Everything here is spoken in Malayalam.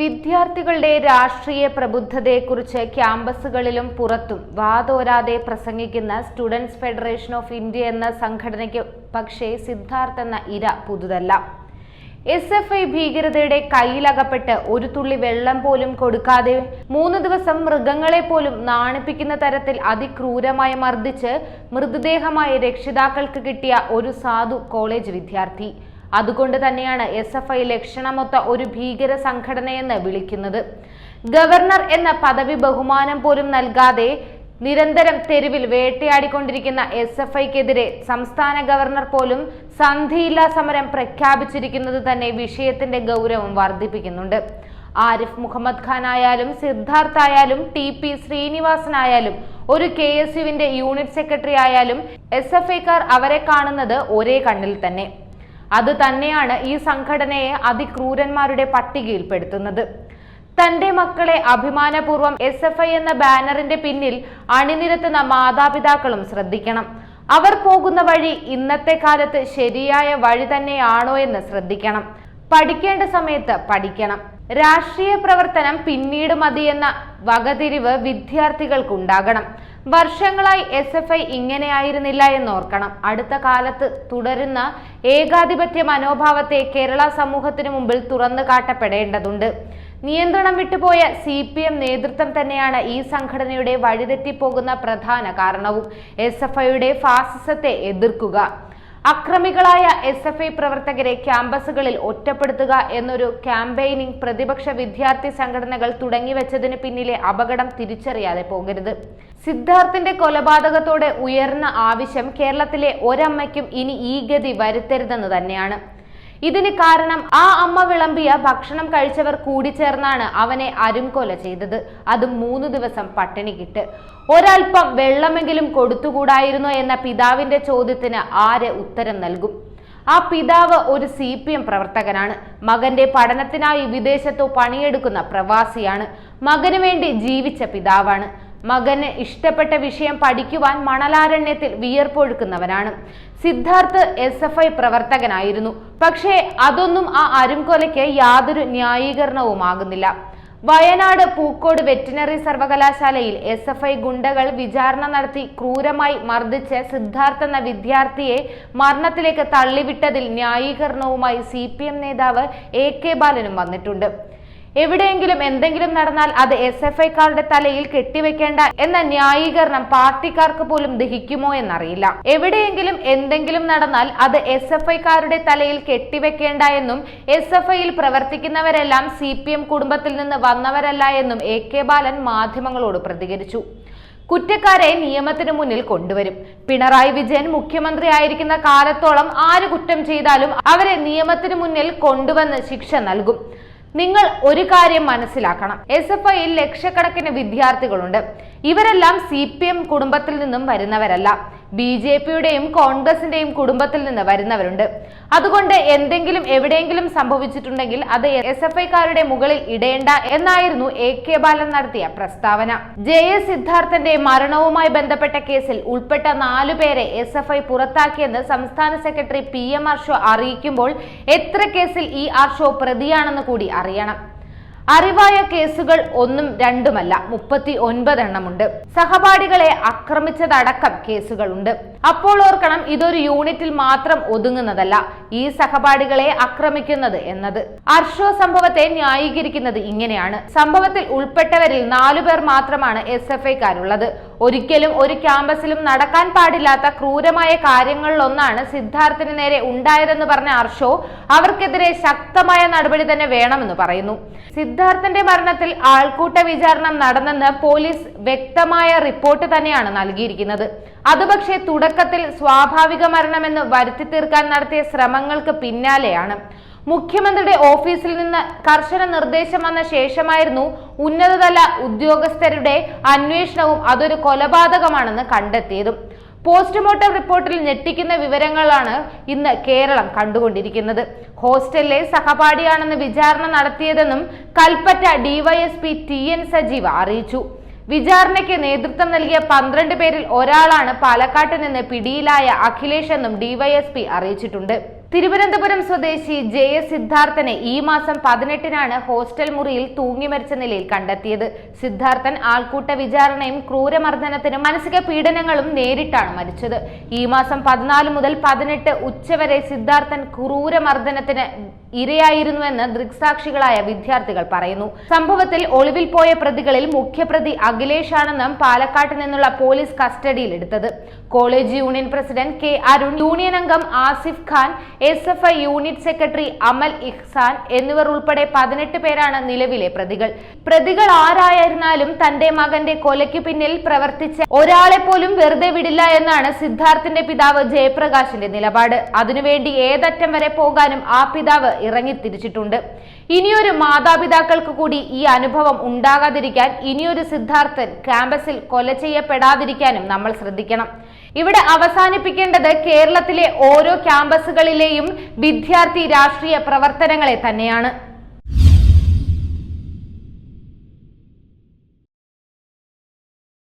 വിദ്യാർത്ഥികളുടെ രാഷ്ട്രീയ പ്രബുദ്ധതയെക്കുറിച്ച് ക്യാമ്പസുകളിലും പുറത്തും വാതോരാതെ പ്രസംഗിക്കുന്ന സ്റ്റുഡൻസ് ഫെഡറേഷൻ ഓഫ് ഇന്ത്യ എന്ന സംഘടനയ്ക്ക് പക്ഷേ സിദ്ധാർത്ഥ് എന്ന ഇര പുതുതല്ല. എസ് എഫ് ഐ ഭീകരതയുടെ കയ്യിലകപ്പെട്ട് ഒരു തുള്ളി വെള്ളം പോലും കൊടുക്കാതെ മൂന്ന് ദിവസം മൃഗങ്ങളെ പോലും നാണിപ്പിക്കുന്ന തരത്തിൽ അതിക്രൂരമായി മർദ്ദിച്ച് മൃതദേഹമായി രക്ഷിതാക്കൾക്ക് കിട്ടിയ ഒരു സാധു കോളേജ് വിദ്യാർത്ഥി. അതുകൊണ്ട് തന്നെയാണ് എസ് എഫ് ഐ ലക്ഷണമൊത്ത ഒരു ഭീകര സംഘടനയെന്ന് വിളിക്കുന്നത്. ഗവർണർ എന്ന പദവി ബഹുമാനം പോലും നൽകാതെ നിരന്തരം തെരുവിൽ വേട്ടയാടിക്കൊണ്ടിരിക്കുന്ന എസ് എഫ് ഐക്കെതിരെ സംസ്ഥാന ഗവർണർ പോലും സന്ധിയില്ലാ സമരം പ്രഖ്യാപിച്ചിരിക്കുന്നത് തന്നെ വിഷയത്തിന്റെ ഗൗരവം വർദ്ധിപ്പിക്കുന്നുണ്ട്. ആരിഫ് മുഹമ്മദ് ഖാൻ ആയാലും സിദ്ധാർത്ഥ് ആയാലും ടി പി ശ്രീനിവാസനായാലും ഒരു കെ എസ് യുവിന്റെ യൂണിറ്റ് സെക്രട്ടറി ആയാലും എസ് എഫ് ഐക്കാർ അവരെ കാണുന്നത് ഒരേ കണ്ണിൽ തന്നെ. അത് തന്നെയാണ് ഈ സംഘടനയെ അതിക്രൂരന്മാരുടെ പട്ടികയിൽപ്പെടുത്തുന്നത്. തന്റെ മക്കളെ അഭിമാനപൂർവം എസ് എഫ് ഐ എന്ന ബാനറിന്റെ പിന്നിൽ അണിനിരത്തുന്ന മാതാപിതാക്കളും ശ്രദ്ധിക്കണം. അവർ പോകുന്ന വഴി ഇന്നത്തെ കാലത്ത് ശരിയായ വഴി തന്നെയാണോ എന്ന് ശ്രദ്ധിക്കണം. പഠിക്കേണ്ട സമയത്ത് പഠിക്കണം. രാഷ്ട്രീയ പ്രവർത്തനം പിന്നീട് മതിയെന്ന വകതിരിവ് വിദ്യാർത്ഥികൾക്കുണ്ടാകണം. വർഷങ്ങളായി എസ് എഫ് ഐ ഇങ്ങനെയായിരുന്നില്ല എന്നോർക്കണം. അടുത്ത കാലത്ത് തുടരുന്ന ഏകാധിപത്യ മനോഭാവത്തെ കേരള സമൂഹത്തിനു മുമ്പിൽ തുറന്നു കാട്ടപ്പെടേണ്ടതുണ്ട്. നിയന്ത്രണം വിട്ടുപോയ സി പി എം നേതൃത്വം തന്നെയാണ് ഈ സംഘടനയുടെ വഴിതെറ്റിപ്പോകുന്ന പ്രധാന കാരണവും. എസ് എഫ് ഐയുടെ ഫാസിസത്തെ എതിർക്കുക. അക്രമികളായ എസ് എഫ് ഐ പ്രവർത്തകരെ ക്യാമ്പസുകളിൽ ഒറ്റപ്പെടുത്തുക എന്നൊരു ക്യാമ്പയിനിങ് പ്രതിപക്ഷ വിദ്യാർത്ഥി സംഘടനകൾ തുടങ്ങിവെച്ചതിന് പിന്നിലെ അപകടം തിരിച്ചറിയാതെ പോകരുത്. സിദ്ധാർത്ഥിന്റെ കൊലപാതകത്തോടെ ഉയർന്ന ആവശ്യം കേരളത്തിലെ ഒരമ്മയ്ക്കും ഇനി ഈ ഗതി വരുത്തരുതെന്ന് തന്നെയാണ്. ഇതിന് കാരണം ആ അമ്മ വിളമ്പിയ ഭക്ഷണം കഴിച്ചവർ കൂടി ചേർന്നാണ് അവനെ അരുംകൊല ചെയ്തത്. അതും മൂന്ന് ദിവസം പട്ടിണി കിട്ട്. ഒരൽപ്പം വെള്ളമെങ്കിലും കൊടുത്തുകൂടായിരുന്നോ എന്ന പിതാവിന്റെ ചോദ്യത്തിന് ആര് ഉത്തരം നൽകും? ആ പിതാവ് ഒരു സി പി എം പ്രവർത്തകനാണ്. മകന്റെ പഠനത്തിനായി വിദേശത്തോ പണിയെടുക്കുന്ന പ്രവാസിയാണ്. മകന് വേണ്ടി ജീവിച്ച പിതാവാണ്. മകന് ഇഷ്ടപ്പെട്ട വിഷയം പഠിക്കുവാൻ മണലാരണ്യത്തിൽ വിയർപ്പൊഴുക്കുന്നവനാണ്. സിദ്ധാർത്ഥ് എസ് എഫ് ഐ പ്രവർത്തകനായിരുന്നു. പക്ഷേ അതൊന്നും ആ അരുംകൊലയ്ക്ക് യാതൊരു ന്യായീകരണവുമാകുന്നില്ല. വയനാട് പൂക്കോട് വെറ്റിനറി സർവകലാശാലയിൽ എസ് എഫ് ഐ ഗുണ്ടകൾ വിചാരണ നടത്തി ക്രൂരമായി മർദ്ദിച്ച് സിദ്ധാർത്ഥ് എന്ന വിദ്യാർത്ഥിയെ മരണത്തിലേക്ക് തള്ളിവിട്ടതിൽ ന്യായീകരണവുമായി സി പി എം നേതാവ് എ കെ ബാലനും വന്നിട്ടുണ്ട്. എവിടെയെങ്കിലും എന്തെങ്കിലും നടന്നാൽ അത് എസ് എഫ് ഐക്കാരുടെ തലയിൽ കെട്ടിവെക്കേണ്ട എന്ന ന്യായീകരണം പാർട്ടിക്കാർക്ക് പോലും ദഹിക്കുമോ എന്നറിയില്ല. എവിടെയെങ്കിലും എന്തെങ്കിലും നടന്നാൽ അത് എസ് എഫ് ഐക്കാരുടെ തലയിൽ കെട്ടിവെക്കേണ്ട എന്നും എസ് എഫ് ഐയിൽ പ്രവർത്തിക്കുന്നവരെല്ലാം സി പി എം കുടുംബത്തിൽ നിന്ന് വന്നവരല്ല എന്നും എ കെ ബാലൻ മാധ്യമങ്ങളോട് പ്രതികരിച്ചു. കുറ്റക്കാരെ നിയമത്തിന് മുന്നിൽ കൊണ്ടുവരും. പിണറായി വിജയൻ മുഖ്യമന്ത്രി ആയിരിക്കുന്ന കാലത്തോളം ആര് കുറ്റം ചെയ്താലും അവരെ നിയമത്തിന് മുന്നിൽ കൊണ്ടുവന്ന് ശിക്ഷ നൽകും. നിങ്ങൾ ഒരു കാര്യം മനസ്സിലാക്കണം. എസ് എഫ് ഐയിൽ ലക്ഷക്കണക്കിന് വിദ്യാർത്ഥികളുണ്ട്. ഇവരെല്ലാം സി പി എം കുടുംബത്തിൽ നിന്നും വരുന്നവരല്ല. ബി ജെ പിയുടെയും കോൺഗ്രസിന്റെയും കുടുംബത്തിൽ നിന്ന് വരുന്നവരുണ്ട്. അതുകൊണ്ട് എന്തെങ്കിലും എവിടെയെങ്കിലും സംഭവിച്ചിട്ടുണ്ടെങ്കിൽ അത് എസ് എഫ് ഐക്കാരുടെ മുകളിൽ ഇടേണ്ട എന്നായിരുന്നു എ കെ ബാലൻ നടത്തിയ പ്രസ്താവന. ജെ എസ് സിദ്ധാർത്ഥന്റെ മരണവുമായി ബന്ധപ്പെട്ട കേസിൽ ഉൾപ്പെട്ട നാലു പേരെ എസ് എഫ് ഐ പുറത്താക്കിയെന്ന് സംസ്ഥാന സെക്രട്ടറി പി എം അർഷോ അറിയിക്കുമ്പോൾ എത്ര കേസിൽ ഈ അർഷോ പ്രതിയാണെന്ന് കൂടി അറിയണം. അറിവായ കേസുകൾ ഒന്നും രണ്ടുമല്ല മുപ്പത്തി ഒൻപതെണ്ണമുണ്ട് സഹപാഠികളെ ആക്രമിച്ചതടക്കം കേസുകളുണ്ട്. അപ്പോൾ ഓർക്കണം ഇതൊരു യൂണിറ്റിൽ മാത്രം ഒതുങ്ങുന്നതല്ല ഈ സഹപാഠികളെ ആക്രമിക്കുന്നത് എന്നത്. അർഷോ സംഭവത്തെ ന്യായീകരിക്കുന്നത് ഇങ്ങനെയാണ്. സംഭവത്തിൽ ഉൾപ്പെട്ടവരിൽ നാലുപേർ മാത്രമാണ് എസ് എഫ് ഐക്കാരുള്ളത്. ഒരിക്കലും ഒരു ക്യാമ്പസിലും നടക്കാൻ പാടില്ലാത്ത ക്രൂരമായ കാര്യങ്ങളിലൊന്നാണ് സിദ്ധാർത്ഥിന് നേരെ ഉണ്ടായതെന്ന് പറഞ്ഞ അർഷോ അവർക്കെതിരെ ശക്തമായ നടപടി തന്നെ വേണമെന്ന് പറയുന്നു. സിദ്ധാർത്ഥന്റെ മരണത്തിൽ ആൾക്കൂട്ട വിചാരണ നടന്നെന്ന് പോലീസ് വ്യക്തമായ റിപ്പോർട്ട് തന്നെയാണ് നൽകിയിരിക്കുന്നത്. അതുപക്ഷെ തുടക്കത്തിൽ സ്വാഭാവിക മരണമെന്ന് വരുത്തി തീർക്കാൻ നടത്തിയ ശ്രമങ്ങൾക്ക് പിന്നാലെയാണ്. മുഖ്യമന്ത്രിയുടെ ഓഫീസിൽ നിന്ന് കർശന നിർദ്ദേശം വന്ന ശേഷമായിരുന്നു ഉന്നതതല ഉദ്യോഗസ്ഥരുടെ അന്വേഷണവും അതൊരു കൊലപാതകമാണെന്ന് കണ്ടെത്തിയതും. പോസ്റ്റ്മോർട്ടം റിപ്പോർട്ടിൽ ഞെട്ടിക്കുന്ന വിവരങ്ങളാണ് ഇന്ന് കേരളം കണ്ടുകൊണ്ടിരിക്കുന്നത്. ഹോസ്റ്റലിലെ സഹപാഠിയാണെന്ന് വിചാരണ നടത്തിയതെന്നും കൽപ്പറ്റ ഡിവൈഎസ്പി ടി എൻ സജീവ അറിയിച്ചു. വിചാരണയ്ക്ക് നേതൃത്വം നൽകിയ പന്ത്രണ്ട് പേരിൽ ഒരാളാണ് പാലക്കാട്ട് നിന്ന് പിടിയിലായ അഖിലേഷ് എന്നും ഡിവൈഎസ്പി അറിയിച്ചിട്ടുണ്ട്. തിരുവനന്തപുരം സ്വദേശി ജെ എസ് സിദ്ധാർത്ഥനെ ഈ മാസം പതിനെട്ടിനാണ് ഹോസ്റ്റൽ മുറിയിൽ തൂങ്ങി മരിച്ച നിലയിൽ കണ്ടെത്തിയത്. സിദ്ധാർത്ഥൻ ആൾക്കൂട്ട വിചാരണയും ക്രൂരമർദ്ദനത്തിനും മാനസിക പീഡനങ്ങളും നേരിട്ടാണ് മരിച്ചത്. ഈ മാസം പതിനാല് മുതൽ പതിനെട്ട് ഉച്ചവരെ സിദ്ധാർത്ഥൻ ക്രൂരമർദ്ദനത്തിന് ഇരയായിരുന്നുവെന്ന് ദൃക്സാക്ഷികളായ വിദ്യാർത്ഥികൾ പറയുന്നു. സംഭവത്തിൽ ഒളിവിൽ പോയ പ്രതികളിൽ മുഖ്യപ്രതി അഖിലേഷ് ആണെന്നും പാലക്കാട്ട് നിന്നുള്ള പോലീസ് കസ്റ്റഡിയിലെടുത്തത്. College union president K Arun union അംഗം Asif Khan S F I unit secretary Amal Ihsan എന്നിവർ ഉൾപ്പെടെ പതിനെട്ട് പേരാണ് നിലവിലെ പ്രതികൾ. പ്രതികൾ ആരായിരുന്നാലും തന്റെ മകന്റെ കൊലയ്ക്ക് പിന്നിൽ പ്രവർത്തിച്ച ഒരാളെ പോലും വെറുതെ വിടില്ല എന്നാണ് സിദ്ധാർത്ഥിന്റെ പിതാവ് ജയപ്രകാശിന്റെ നിലപാട്. അതിനുവേണ്ടി ഏതറ്റം വരെ പോകാനും ആ പിതാവ് ഇറങ്ങിത്തിരിച്ചിട്ടുണ്ട്. ഇനിയൊരു മാതാപിതാക്കൾക്ക് കൂടി ഈ അനുഭവം ഉണ്ടാകാതിരിക്കാൻ ഇനിയൊരു സിദ്ധാർത്ഥൻ ക്യാമ്പസിൽ കൊല ചെയ്യപ്പെടാതിരിക്കാനും നമ്മൾ ശ്രദ്ധിക്കണം. ഇവിടെ അവസാനിപ്പിക്കേണ്ടത് കേരളത്തിലെ ഓരോ ക്യാമ്പസുകളിലെയും വിദ്യാർത്ഥി രാഷ്ട്രീയ പ്രവർത്തനങ്ങളെ തന്നെയാണ്.